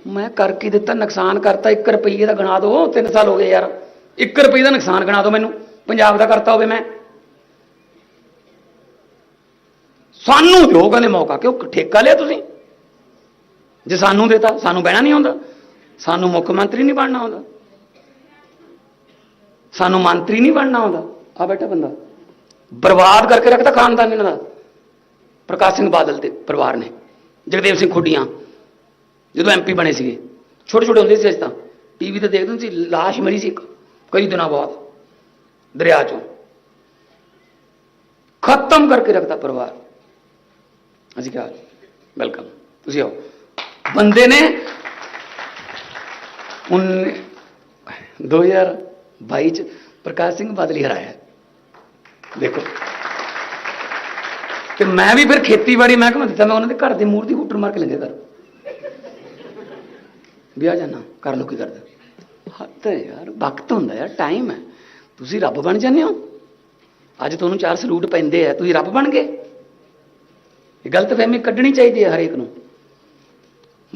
ਮੈਂ ਕਰ ਕੀ ਦਿੱਤਾ, ਨੁਕਸਾਨ ਕਰਤਾ 1 ਰੁਪਏ ਦਾ ਗਣਾ ਦਿਓ 3 ਸਾਲ ਹੋ ਗਏ ਯਾਰ। 1 ਰੁਪਏ ਦਾ ਨੁਕਸਾਨ ਗਣਾ ਦਿਓ ਮੈਨੂੰ, ਪੰਜਾਬ ਦਾ ਕਰਤਾ ਹੋਵੇ ਮੈਂ। ਸਾਨੂੰ ਦਿਓ ਕਹਿੰਦੇ ਮੌਕਾ, ਕਿਉਂ ਠੇਕਾ ਲਿਆ ਤੁਸੀਂ? ਜੇ ਸਾਨੂੰ ਦੇਤਾ, ਸਾਨੂੰ ਬਹਿਣਾ ਨਹੀਂ ਆਉਂਦਾ। ਸਾਨੂੰ ਮੁੱਖ ਮੰਤਰੀ ਨਹੀਂ ਬਣਨਾ ਆਉਂਦਾ। ਸਾਨੂੰ ਮੰਤਰੀ ਨਹੀਂ ਬਣਨਾ ਆਉਂਦਾ। ਆ ਬੈਠਾ ਬੰਦਾ। ਬਰਬਾਦ ਕਰਕੇ ਰੱਖਦਾ ਖਾਨਦਾਨ ਇਹਨਾਂ ਦਾ। ਪ੍ਰਕਾਸ਼ ਸਿੰਘ ਬਾਦਲ ਤੇ ਪਰਿਵਾਰ ਨੇ। ਜਗਦੇਵ ਸਿੰਘ ਖੁੱਡੀਆਂ। ਜਦੋਂ ਐਮਪੀ ਬਣੇ ਸੀਗੇ ਛੋਟੇ ਛੋਟੇ ਹੁੰਦੇ ਸੀ ਅਸੀਂ ਤਾਂ ਟੀਵੀ ਤੇ ਦੇਖਦੇ ਹੁੰਦੇ ਸੀ ਲਾਸ਼ ਮਿਲੀ ਸੀ ਇੱਕ ਕਈ ਦਿਨਾਂ ਬਾਅਦ ਦਰਿਆ ਚੋਂ ਖਤਮ ਕਰਕੇ ਰੱਖਤਾ ਪਰਿਵਾਰ ਅਸੀਂ ਕਿਹਾ ਵੈਲਕਮ ਤੁਸੀਂ ਆਓ ਬੰਦੇ ਨੇ ਉਨ 2022 ਚ ਪ੍ਰਕਾਸ਼ ਸਿੰਘ ਬਾਦਲ ਹੀ ਹਰਾਇਆ ਦੇਖੋ ਤੇ ਮੈਂ ਵੀ ਫਿਰ ਖੇਤੀਬਾੜੀ ਮਹਿਕਮਾ ਦਿੱਤਾ ਮੈਂ ਉਹਨਾਂ ਦੇ ਘਰ ਦੇ ਮੂਰਤੀ ਹੂਟਰ ਮਾਰ ਕੇ ਲੰਗੇ ਕਰ ਵਿਆਹ ਜਾਣਾ ਕਰ ਲੋ ਕੀ ਕਰਦਾ। ਹੱਦ ਹੈ ਯਾਰ, ਵਕਤ ਹੁੰਦਾ ਯਾਰ ਟਾਈਮ ਹੈ। ਤੁਸੀਂ ਰੱਬ ਬਣ ਜਾਂਦੇ ਹੋ। ਅੱਜ ਤੁਹਾਨੂੰ ਚਾਰ ਸਲੂਟ ਪੈਂਦੇ ਆ, ਤੁਸੀਂ ਰੱਬ ਬਣ ਗਏ। ਇਹ ਗਲਤ ਫਹਿਮੀ ਕੱਢਣੀ ਚਾਹੀਦੀ ਹੈ ਹਰੇਕ ਨੂੰ।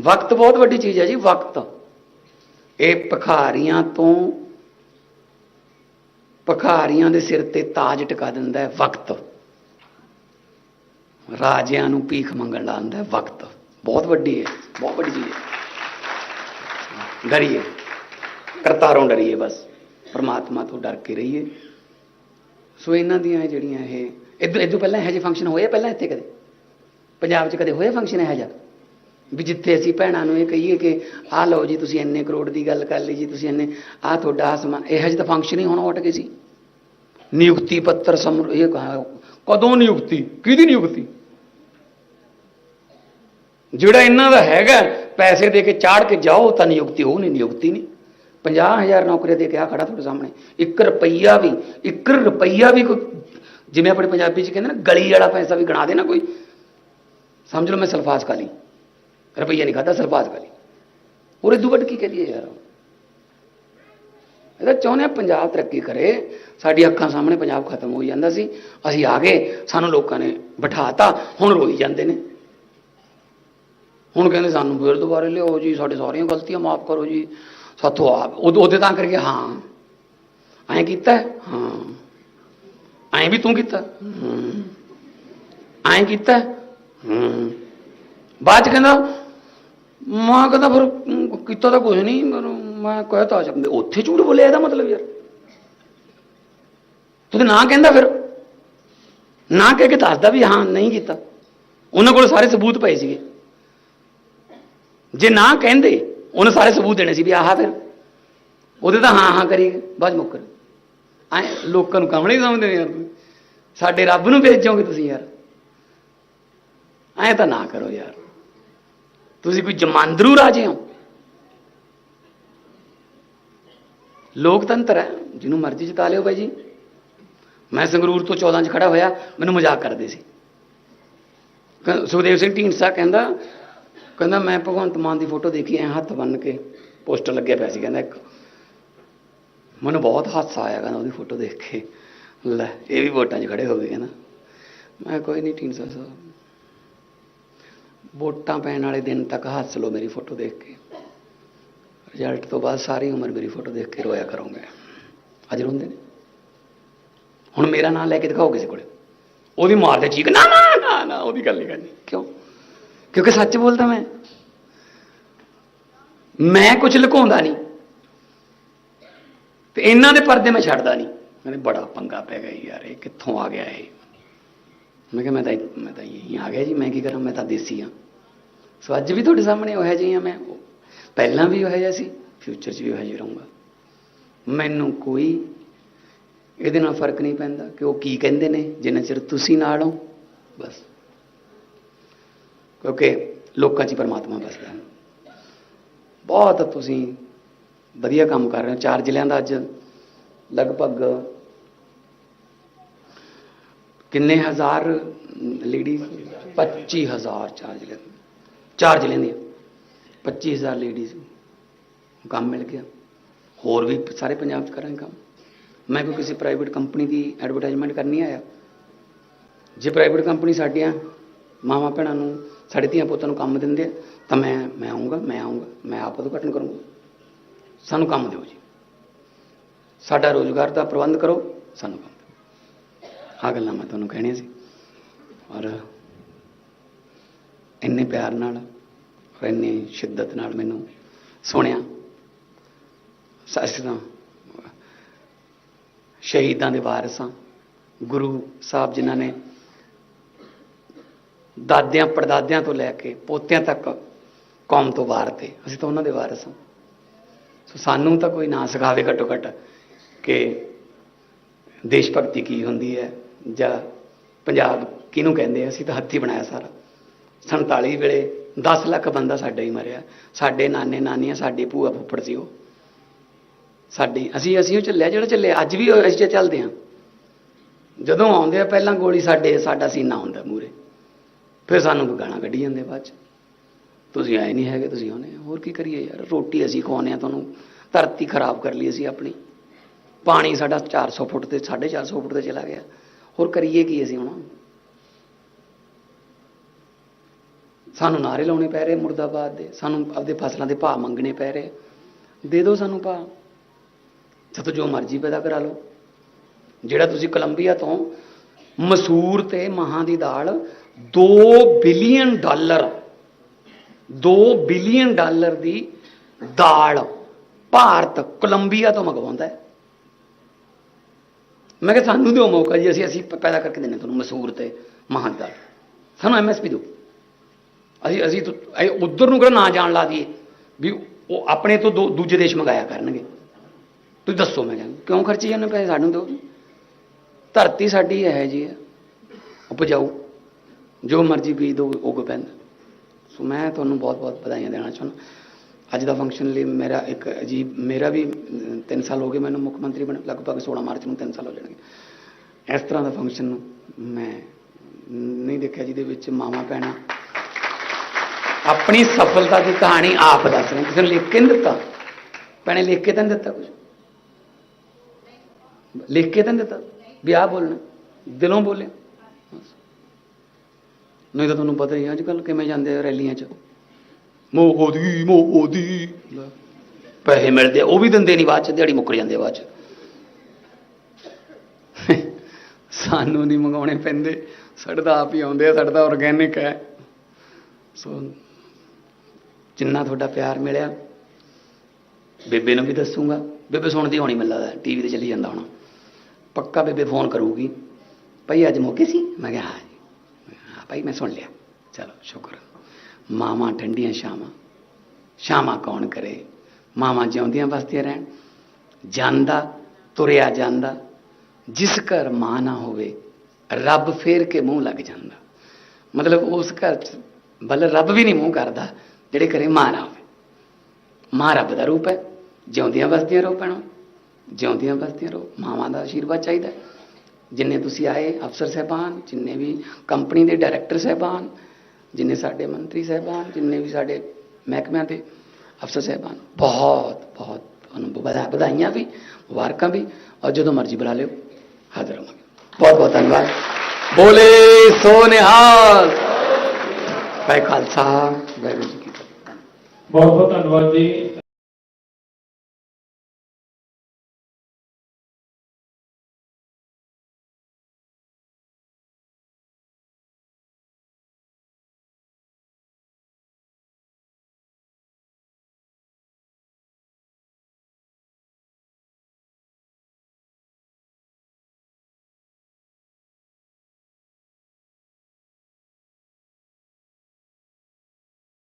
ਵਕਤ ਬਹੁਤ ਵੱਡੀ ਚੀਜ਼ ਹੈ ਜੀ, ਵਕਤ। ਇਹ ਭਖਾਰੀਆਂ ਤੋਂ ਭਖਾਰੀਆਂ ਦੇ ਸਿਰ ਤੇ ਤਾਜ ਟਿਕਾ ਦਿੰਦਾ ਹੈ, ਵਕਤ। ਰਾਜਿਆਂ ਨੂੰ ਭੀਖ ਮੰਗਣ ਲਾਉਂਦਾ ਹੈ, ਵਕਤ। ਬਹੁਤ ਵੱਡੀ ਹੈ, ਬਹੁਤ ਵੱਡੀ ਚੀਜ਼ ਹੈ। ਡਰੀਏ। ਕਰਤਾਰੋਂ ਡਰੀਏ ਬਸ। ਪਰਮਾਤਮਾ ਤੋਂ ਡਰ ਕੇ ਰਹੀਏ। ਸੋ ਇਹਨਾਂ ਦੀਆਂ ਇਹ ਜਿਹੜੀਆਂ ਇਹ ਇਦੋਂ ਇਦੋਂ ਪਹਿਲਾਂ ਇਹੋ ਜਿਹੇ ਫੰਕਸ਼ਨ ਹੋਏ ਪਹਿਲਾਂ ਇੱਥੇ ਕਦੇ? ਪੰਜਾਬ 'ਚ ਕਦੇ ਹੋਏ ਫੰਕਸ਼ਨ ਇਹੋ ਜਿਹਾ? ਵੀ ਜਿੱਥੇ ਅਸੀਂ ਭੈਣਾਂ ਨੂੰ ਇਹ ਕਹੀਏ ਕਿ, ਆਹ ਲਓ ਜੀ, ਤੁਸੀਂ ਇੰਨੇ ਕਰੋੜ ਦੀ ਗੱਲ ਕਰ ਲਈ ਜੀ, ਤੁਸੀਂ ਇੰਨੇ ਆਹ ਤੁਹਾਡਾ ਆਹ ਸਮਾਨ ਇਹੋ ਜਿਹੇ ਤਾਂ ਫੰਕਸ਼ਨ ਹੀ ਹੋਣਾ ਹਟ ਗਏ ਸੀ। ਨਿਯੁਕਤੀ ਪੱਤਰ ਸਮਰ ਇਹ ਕਦੋਂ ਨਿਯੁਕਤੀ? ਕਿਹਦੀ ਨਿਯੁਕਤੀ? ਜਿਹੜਾ ਇਹਨਾਂ ਦਾ ਹੈਗਾ ਪੈਸੇ ਦੇ ਕੇ ਚਾੜ ਕੇ ਜਾਓ ਤਾਂ ਨਿਯੁਕਤੀ ਉਹ ਨਹੀਂ ਨਿਯੁਕਤੀ ਨਹੀਂ। 50000 ਨੌਕਰੀਆਂ ਦੇ ਕੇ ਆ ਖੜਾ ਤੁਹਾਡੇ ਸਾਹਮਣੇ। 1 ਰੁਪਈਆ ਵੀ 1 ਰੁਪਈਆ ਵੀ ਕੋਈ, ਜਿਵੇਂ ਆਪਣੇ ਪੰਜਾਬੀ ਚ ਕਹਿੰਦੇ ਨਾ, ਗਲੀ ਵਾਲਾ ਪੈਸਾ ਵੀ ਗਣਾ ਦੇ ਨਾ ਕੋਈ। ਸਮਝ ਲਓ ਮੈਂ ਸਲਫਾਸ ਖਾ ਲਈ। ਰੁਪਈਆ ਨਹੀਂ ਖਾਦਾ ਸਲਫਾਸ ਖਾ ਹੋਰ ਇਦੋਂ ਵੱਡ ਕੀ ਕਰੀਏ ਯਾਰ? ਇਹਦਾ ਚਾਹੁੰਦੇ ਹਾਂ ਪੰਜਾਬ ਤਰੱਕੀ ਕਰੇ। ਸਾਡੀ ਅੱਖਾਂ ਸਾਹਮਣੇ ਪੰਜਾਬ ਖਤਮ ਹੋ ਜਾਂਦਾ ਸੀ। ਅਸੀਂ ਆ ਗਏ, ਸਾਨੂੰ ਲੋਕਾਂ ਨੇ ਬਿਠਾਤਾ, ਹੁਣ ਰੋਈ ਜਾਂਦੇ ਨੇ। ਹੁਣ ਕਹਿੰਦੇ ਸਾਨੂੰ ਫਿਰ ਦੁਬਾਰੇ ਲਿਆਓ ਜੀ, ਸਾਡੇ ਸਾਰੀਆਂ ਗਲਤੀਆਂ ਮਾਫ ਕਰੋ ਜੀ। ਸਾਥੋਂ ਆਪ ਉਦੋਂ ਉਹਦੇ ਤਾਂ ਕਰਕੇ ਹਾਂ। ਐਂ ਕੀਤਾ ਹਾਂ? ਐਂ ਵੀ ਤੂੰ ਕੀਤਾ ਐਂ ਕੀਤਾ ਬਾਅਦ ਚ ਕਹਿੰਦਾ, ਮਾਂ ਕਹਿੰਦਾ ਫਿਰ ਕੀਤਾ ਤਾਂ ਕੁਝ ਨਹੀਂ ਪਰ ਮੈਂ ਕਹਿਤਾ ਸਕਦੇ ਉੱਥੇ ਝੂਠ ਬੋਲਿਆ ਇਹਦਾ ਮਤਲਬ ਯਾਰ। ਤੂੰ ਨਾ ਕਹਿੰਦਾ ਫਿਰ। ਨਾ ਕਹਿ ਕੇ ਦੱਸਦਾ ਵੀ ਹਾਂ, ਨਹੀਂ ਕੀਤਾ। ਉਹਨਾਂ ਕੋਲ ਸਾਰੇ ਸਬੂਤ ਪਏ ਸੀਗੇ। ਜੇ ਨਾ ਕਹਿੰਦੇ, ਉਹਨੇ ਸਾਰੇ ਸਬੂਤ ਦੇਣੇ ਸੀ ਵੀ ਆਹ ਫਿਰ। ਉਹਦੇ ਤਾਂ ਹਾਂ ਹਾਂ ਕਰੀ, ਬਾਅਦ ਮੁੱਕਰ ਐ ਲੋਕਾਂ ਨੂੰ ਕਮਲੇ ਸਮਝਦੇ ਯਾਰ ਸਾਡੇ ਰੱਬ ਨੂੰ ਵੇਚੋਗੇ ਤੁਸੀਂ ਯਾਰ। ਐ ਤਾਂ ਨਾ ਕਰੋ ਯਾਰ। ਤੁਸੀਂ ਕੋਈ ਜਮਾਂਦਰੂ ਰਾਜੇ ਹੋ। ਲੋਕਤੰਤਰ ਹੈ, ਜਿਹਨੂੰ ਮਰਜ਼ੀ ਜਿਤਾ ਲਿਓ ਬਾਈ ਜੀ। ਮੈਂ ਸੰਗਰੂਰ ਤੋਂ 14 ਚ ਖੜਾ ਹੋਇਆ, ਮੈਨੂੰ ਮਜ਼ਾਕ ਕਰਦੇ ਸੀ। ਸੁਖਦੇਵ ਸਿੰਘ ਢੀਂਡਸਾ ਕਹਿੰਦਾ ਕਹਿੰਦਾ, ਮੈਂ ਭਗਵੰਤ ਮਾਨ ਦੀ ਫੋਟੋ ਦੇਖੀ, ਐ ਹੱਥ ਬੰਨ ਕੇ ਪੋਸਟਰ ਲੱਗਿਆ ਪਿਆ ਸੀ, ਕਹਿੰਦਾ ਇੱਕ ਮੈਨੂੰ ਬਹੁਤ ਹਾਸਾ ਆਇਆ, ਕਹਿੰਦਾ ਉਹਦੀ ਫੋਟੋ ਦੇਖ ਕੇ। ਲੈ, ਇਹ ਵੀ ਵੋਟਾਂ 'ਚ ਖੜੇ ਹੋ ਗਏ, ਕਹਿੰਦਾ। ਮੈਂ ਕੋਈ ਨਹੀਂ ਢੀਂਡਸਾ ਸਾਹਿਬ ਵੋਟਾਂ ਪੈਣ ਵਾਲੇ ਦਿਨ ਤੱਕ ਹੱਸ ਲਓ ਮੇਰੀ ਫੋਟੋ ਦੇਖ ਕੇ। ਰਿਜ਼ਲਟ ਤੋਂ ਬਾਅਦ ਸਾਰੀ ਉਮਰ ਮੇਰੀ ਫੋਟੋ ਦੇਖ ਕੇ ਰੋਇਆ ਕਰੋਗੇ। ਅੱਜ ਰੋਂਦੇ ਨੇ। ਹੁਣ ਮੇਰਾ ਨਾਮ ਲੈ ਕੇ ਦਿਖਾਓ ਕਿਸੇ ਕੋਲੇ। ਉਹ ਵੀ ਮਾਰਦੇ ਚੀਕ, ਨਾ ਨਾ ਨਾ ਨਾ ਉਹਦੀ ਗੱਲ ਨਹੀਂ ਕਰਨੀ। ਕਿਉਂ? ਕਿਉਂਕਿ ਸੱਚ ਬੋਲਦਾ ਮੈਂ। ਮੈਂ ਕੁਝ ਲੁਕਾਉਂਦਾ ਨਹੀਂ। ਤੇ ਇਹਨਾਂ ਦੇ ਪਰਦੇ ਮੈਂ ਛੱਡਦਾ ਨਹੀਂ। ਕਹਿੰਦੇ ਬੜਾ ਪੰਗਾ ਪੈ ਗਿਆ ਯਾਰ, ਇਹ ਕਿੱਥੋਂ ਆ ਗਿਆ ਇਹ? ਮੈਂ ਕਿਹਾ ਮੈਂ ਤਾਂ ਮੈਂ ਤਾਂ ਇਹੀ ਆ ਗਿਆ ਜੀ, ਮੈਂ ਕੀ ਕਰਾਂ? ਮੈਂ ਤਾਂ ਦੇਸੀ ਹਾਂ ਸੋ ਅੱਜ ਵੀ ਤੁਹਾਡੇ ਸਾਹਮਣੇ ਉਹ ਜਿਹਾ ਹੀ ਹਾਂ ਮੈਂ ਪਹਿਲਾਂ ਵੀ ਉਹ ਜਿਹਾ ਸੀ ਫਿਊਚਰ 'ਚ ਵੀ ਉਹ ਜਿਹਾ ਰਹੂੰਗਾ। ਮੈਨੂੰ ਕੋਈ ਇਹਦੇ ਨਾਲ ਫ਼ਰਕ ਨਹੀਂ ਪੈਂਦਾ ਕਿ ਉਹ ਕੀ ਕਹਿੰਦੇ ਨੇ, ਜਿੰਨਾ ਚਿਰ ਤੁਸੀਂ ਨਾਲ ਹੋ, ਬਸ। ਕਿਉਂਕਿ ਲੋਕਾਂ 'ਚ ਪਰਮਾਤਮਾ ਵਸਦਾ ਹੈ। ਬਹੁਤ ਤੁਸੀਂ ਵਧੀਆ ਕੰਮ ਕਰ ਰਹੇ ਹੋ। ਚਾਰ ਜ਼ਿਲ੍ਹਿਆਂ ਦਾ ਅੱਜ ਲਗਭਗ ਕਿੰਨੇ ਹਜ਼ਾਰ ਲੇਡੀਜ਼ 25000 ਚਾਰ ਜਿਲ੍ਹਿਆਂ ਚਾਰ ਜ਼ਿਲ੍ਹਿਆਂ ਦੀਆਂ। 25000 ਲੇਡੀਜ਼ ਕੰਮ ਮਿਲ ਗਿਆ। ਹੋਰ ਵੀ ਸਾਰੇ ਪੰਜਾਬ 'ਚ ਕਰਾਂਗੇ ਕੰਮ। ਮੈਂ ਕੋਈ ਕਿਸੇ ਪ੍ਰਾਈਵੇਟ ਕੰਪਨੀ ਦੀ ਐਡਵਰਟਾਈਜ਼ਮੈਂਟ ਕਰਨੀ ਆਇਆ। ਜੇ ਪ੍ਰਾਈਵੇਟ ਕੰਪਨੀ ਸਾਡੀਆਂ ਮਾਵਾਂ ਭੈਣਾਂ ਨੂੰ, ਸਾਡੇ ਧੀਆਂ ਪੁੱਤਾਂ ਨੂੰ ਕੰਮ ਦਿੰਦੇ ਆ, ਤਾਂ ਮੈਂ ਮੈਂ ਆਉਂਗਾ ਮੈਂ ਆਉਂਗਾ ਮੈਂ ਆਪ ਉਦਘਾਟਨ ਕਰੂੰਗਾ। ਸਾਨੂੰ ਕੰਮ ਦਿਓ ਜੀ। ਸਾਡਾ ਰੋਜ਼ਗਾਰ ਦਾ ਪ੍ਰਬੰਧ ਕਰੋ, ਸਾਨੂੰ ਕੰਮ ਦਿਓ। ਆਹ ਗੱਲਾਂ ਮੈਂ ਤੁਹਾਨੂੰ ਕਹਿਣੀਆਂ ਸੀ। ਔਰ ਇੰਨੇ ਪਿਆਰ ਨਾਲ ਔਰ ਇੰਨੀ ਸ਼ਿੱਦਤ ਨਾਲ ਮੈਨੂੰ ਸੁਣਿਆ। ਅਸੀਂ ਤਾਂ ਸ਼ਹੀਦਾਂ ਦੇ ਵਾਰਿਸ ਹਾਂ ਗੁਰੂ ਸਾਹਿਬ ਜਿਨ੍ਹਾਂ ਨੇ ਦਾਦਿਆਂ, ਪੜਦਾਦਿਆਂ ਤੋਂ ਲੈ ਕੇ ਪੋਤਿਆਂ ਤੱਕ ਕੌਮ ਤੋਂ ਵਾਰ ਤੇ। ਅਸੀਂ ਤਾਂ ਉਹਨਾਂ ਦੇ ਵਾਰਿਸ ਹਾਂ। ਸੋ ਸਾਨੂੰ ਤਾਂ ਕੋਈ ਨਾ ਸਿਖਾਵੇ ਘੱਟੋ ਘੱਟ ਕਿ ਦੇਸ਼ ਭਗਤੀ ਕੀ ਹੁੰਦੀ ਹੈ ਜਾਂ ਪੰਜਾਬ ਕਿਹਨੂੰ ਕਹਿੰਦੇ ਆ। ਅਸੀਂ ਤਾਂ ਹੱਥੀ ਬਣਾਇਆ ਸਾਰਾ। 47 ਵੇਲੇ 10 ਲੱਖ ਬੰਦਾ ਸਾਡਾ ਹੀ ਮਰਿਆ। ਸਾਡੇ ਨਾਨੇ ਨਾਨੀਆਂ, ਸਾਡੇ ਭੂਆ ਫੁੱਫੜ ਸੀ ਉਹ। ਸਾਡੀ ਅਸੀਂ ਅਸੀਂ ਉਹ ਚੱਲਿਆ। ਜਿਹੜਾ ਚੱਲਿਆ, ਅੱਜ ਵੀ ਅਸੀਂ ਜੇ ਚੱਲਦੇ ਹਾਂ ਜਦੋਂ ਆਉਂਦੇ ਆ, ਪਹਿਲਾਂ ਗੋਲੀ ਸਾਡੇ ਸਾਡਾ ਸੀਨਾ ਹੁੰਦਾ ਮੂਰੇ ਫਿਰ ਸਾਨੂੰ ਗਾਣਾ ਕੱਢੀ ਜਾਂਦੇ ਬਾਅਦ ਚ। ਤੁਸੀਂ ਆਏ ਨਹੀਂ ਹੈਗੇ, ਤੁਸੀਂ ਆਉਨੇ ਹੋਰ ਕੀ ਕਰੀਏ ਯਾਰ? ਰੋਟੀ ਅਸੀਂ ਖਵਾਉਂਦੇ ਆ ਤੁਹਾਨੂੰ ਧਰਤੀ ਖਰਾਬ ਕਰ ਲਈ ਅਸੀਂ ਆਪਣੀ। ਪਾਣੀ ਸਾਡਾ 400 ਫੁੱਟ ਤੇ 450 ਫੁੱਟ ਤੇ ਚਲਾ ਗਿਆ। ਹੋਰ ਕਰੀਏ ਕੀ ਅਸੀਂ ਹੁਣ? ਸਾਨੂੰ ਨਾਰੇ ਲਾਉਣੇ ਪੈ ਰਹੇ ਮੁਰਦਾਬਾਦ ਦੇ। ਸਾਨੂੰ ਆਪਦੇ ਫਸਲਾਂ ਦੇ ਭਾਅ ਮੰਗਣੇ ਪੈ ਰਹੇ। ਦੇ ਦਿਓ ਸਾਨੂੰ ਭਾਅ। ਜਦੋਂ ਜੋ ਮਰਜ਼ੀ ਪੈਦਾ ਕਰਾ ਲਓ। ਜਿਹੜਾ ਤੁਸੀਂ ਕੋਲੰਬੀਆ ਤੋਂ ਮਸੂਰ ਤੇ ਮਹਾਂ ਦੀ ਦਾਲ 2 ਬਿਲੀਅਨ ਡਾਲਰ 2 ਬਿਲੀਅਨ ਡਾਲਰ ਦੀ ਦਾਲ ਭਾਰਤ ਕੋਲੰਬੀਆ ਤੋਂ ਮੰਗਵਾਉਂਦਾ ਹੈ। ਮੈਂ ਕਿਹਾ ਸਾਨੂੰ ਦਿਓ ਮੌਕਾ ਜੀ, ਅਸੀਂ ਅਸੀਂ ਪ- ਪੈਦਾ ਕਰਕੇ ਦਿੰਨੇ ਤੁਹਾਨੂੰ ਮਸੂਰ ਤੇ ਮਹਾਂ ਦੀ ਦਾਲ। ਸਾਨੂੰ ਐਮਐਸਪੀ ਦਿਓ। ਅਸੀਂ ਅਸੀਂ ਉਧਰ ਨੂੰ ਕਿਹੜਾ ਨਾ ਜਾਣ ਲਾ ਦਈਏ ਵੀ ਉਹ ਆਪਣੇ ਤੋਂ ਦੋ- ਦੂਜੇ ਦੇਸ਼ ਮੰਗਾਇਆ ਕਰਨਗੇ। ਤੁਸੀਂ ਦੱਸੋ ਮੈਂ ਕਹਿੰਦਾ ਕਿਉਂ ਖਰਚੀ ਜਾਂਦੇ ਪੈਸੇ ਸਾਨੂੰ ਦਿਓ। ਧਰਤੀ ਸਾਡੀ ਹੈ। ਜੀ ਉਪਜਾਊ। ਜੋ ਮਰਜ਼ੀ ਬੀਜ ਦੋ, ਉਗ ਪੈਂਦਾ। ਸੋ ਮੈਂ ਤੁਹਾਨੂੰ ਬਹੁਤ ਬਹੁਤ ਵਧਾਈਆਂ ਦੇਣਾ ਚਾਹੁੰਦਾ। ਅੱਜ ਦਾ ਫੰਕਸ਼ਨ ਲਈ ਮੇਰਾ ਇੱਕ ਅਜੀਬ, ਮੇਰਾ ਵੀ 3 ਸਾਲ ਹੋ ਗਏ ਮੈਨੂੰ ਮੁੱਖ ਮੰਤਰੀ ਬਣ, ਲਗਭਗ 16 ਮਾਰਚ ਨੂੰ 3 ਸਾਲ ਹੋ ਜਾਣਗੇ। ਇਸ ਤਰ੍ਹਾਂ ਦਾ ਫੰਕਸ਼ਨ ਮੈਂ ਨਹੀਂ ਦੇਖਿਆ ਜਿਹਦੇ ਵਿੱਚ ਮਾਵਾਂ, ਭੈਣਾਂ ਆਪਣੀ ਸਫਲਤਾ ਦੀ ਕਹਾਣੀ ਆਪ ਦੱਸ ਰਹੇ ਕਿਸੇ ਨੇ ਲਿਖ ਕੇ ਨਹੀਂ ਦਿੱਤਾ? ਭੈਣੇ, ਲਿਖ ਕੇ ਤਾਂ ਨਹੀਂ ਦਿੱਤਾ ਕੁਝ ਲਿਖ ਕੇ ਤਾਂ ਨਹੀਂ ਦਿੱਤਾ? ਵੀ ਆਹ ਬੋਲਣਾ। ਦਿਲੋਂ ਬੋਲੇ ਨਹੀਂ ਤਾਂ ਤੁਹਾਨੂੰ ਪਤਾ ਹੀ ਅੱਜ ਕੱਲ ਕਿਵੇਂ ਜਾਂਦੇ ਆ ਰੈਲੀਆਂ 'ਚ? ਮੋਦੀ ਲੈ। ਪੈਸੇ ਮਿਲਦੇ ਆ, ਉਹ ਵੀ ਦਿੰਦੇ ਨਹੀਂ ਬਾਅਦ 'ਚ ਦਿਹਾੜੀ ਮੁੱਕਰ ਜਾਂਦੇ ਬਾਅਦ 'ਚ। ਸਾਨੂੰ ਨਹੀਂ ਮੰਗਾਉਣੇ ਪੈਂਦੇ ਸਾਡੇ ਤਾਂ ਆਪ ਹੀ ਆਉਂਦੇ ਆ ਸਾਡਾ ਤਾਂ ਆਰਗੈਨਿਕ ਹੈ। ਸੋ ਜਿੰਨਾ ਤੁਹਾਡਾ ਪਿਆਰ ਮਿਲਿਆ ਬੇਬੇ ਨੂੰ ਵੀ ਦੱਸੂਗਾ। ਬੇਬੇ ਸੁਣਦੀ ਹੋਣੀ ਮੈਨੂੰ ਲੱਗਦਾ ਟੀਵੀ ਤੇ ਚੱਲੀ ਜਾਂਦਾ ਹੋਣਾ। ਪੱਕਾ ਬੇਬੇ ਫੋਨ ਕਰੂਗੀ। ਭਾਈ ਅੱਜ ਮੌਕੇ ਸੀ? ਮੈਂ ਕਿਹਾ ਹਾਂ। ਭਾਈ, ਮੈਂ ਸੁਣ ਲਿਆ। ਚਲੋ, ਸ਼ੁਕਰ ਮਾਵਾਂ ਠੰਡੀਆਂ ਸ਼ਾਮਾਂ ਸ਼ਾਮਾਂ ਕੌਣ ਕਰੇ? ਮਾਵਾਂ ਜਿਉਂਦੀਆਂ ਵਸਦੀਆਂ ਰਹਿਣ। ਜਾਂਦਾ, ਤੁਰਿਆ ਜਾਂਦਾ। ਜਿਸ ਘਰ ਮਾਂ ਨਾ ਹੋਵੇ, ਰੱਬ ਫੇਰ ਕੇ ਮੂੰਹ ਲੱਗ ਜਾਂਦਾ। ਮਤਲਬ ਉਸ ਘਰ ਚ ਬਲ ਰੱਬ ਵੀ ਨਹੀਂ ਮੂੰਹ ਕਰਦਾ, ਜਿਹੜੇ ਘਰੇ ਮਾਂ ਨਾ ਹੋਵੇ। ਮਾਂ ਰੱਬ ਦਾ ਰੂਪ ਹੈ। ਜਿਉਂਦੀਆਂ ਵਸਦੀਆਂ ਰਹੋ ਭੈਣੋ। ਜਿਉਂਦੀਆਂ ਵਸਦੀਆਂ ਰਹੋ। ਮਾਵਾਂ ਦਾ ਆਸ਼ੀਰਵਾਦ ਚਾਹੀਦਾ ਹੈ। ਜਿੰਨੇ ਤੁਸੀਂ ਆਏ ਅਫਸਰ ਸਹਿਬਾਨ, ਜਿੰਨੇ ਵੀ ਕੰਪਨੀ ਦੇ ਡਾਇਰੈਕਟਰ ਸਹਿਬਾਨ, ਜਿੰਨੇ ਸਾਡੇ ਮੰਤਰੀ ਸਹਿਬਾਨ, ਜਿੰਨੇ ਵੀ ਸਾਡੇ ਮਹਿਕਮਿਆਂ ਦੇ ਅਫਸਰ ਸਹਿਬਾਨ, ਬਹੁਤ ਬਹੁਤ ਤੁਹਾਨੂੰ ਵਧਾ- ਵਧਾਈਆਂ ਵੀ, ਮੁਬਾਰਕਾਂ ਵੀ, ਔਰ ਜਦੋਂ ਮਰਜ਼ੀ ਬੁਲਾ ਲਿਓ, ਹਾਜ਼ਰ ਹੋਵਾਂਗੇ। ਬਹੁਤ ਬਹੁਤ ਧੰਨਵਾਦ। ਬੋਲੇ ਸੋਨਿਹਾਲ। ਭਾਈ ਖਾਲਸਾ ਵਾਹਿਗੁਰੂ ਜੀ ਕੀ ਫਤਿਹ।
ਬਹੁਤ ਬਹੁਤ ਧੰਨਵਾਦ ਜੀ।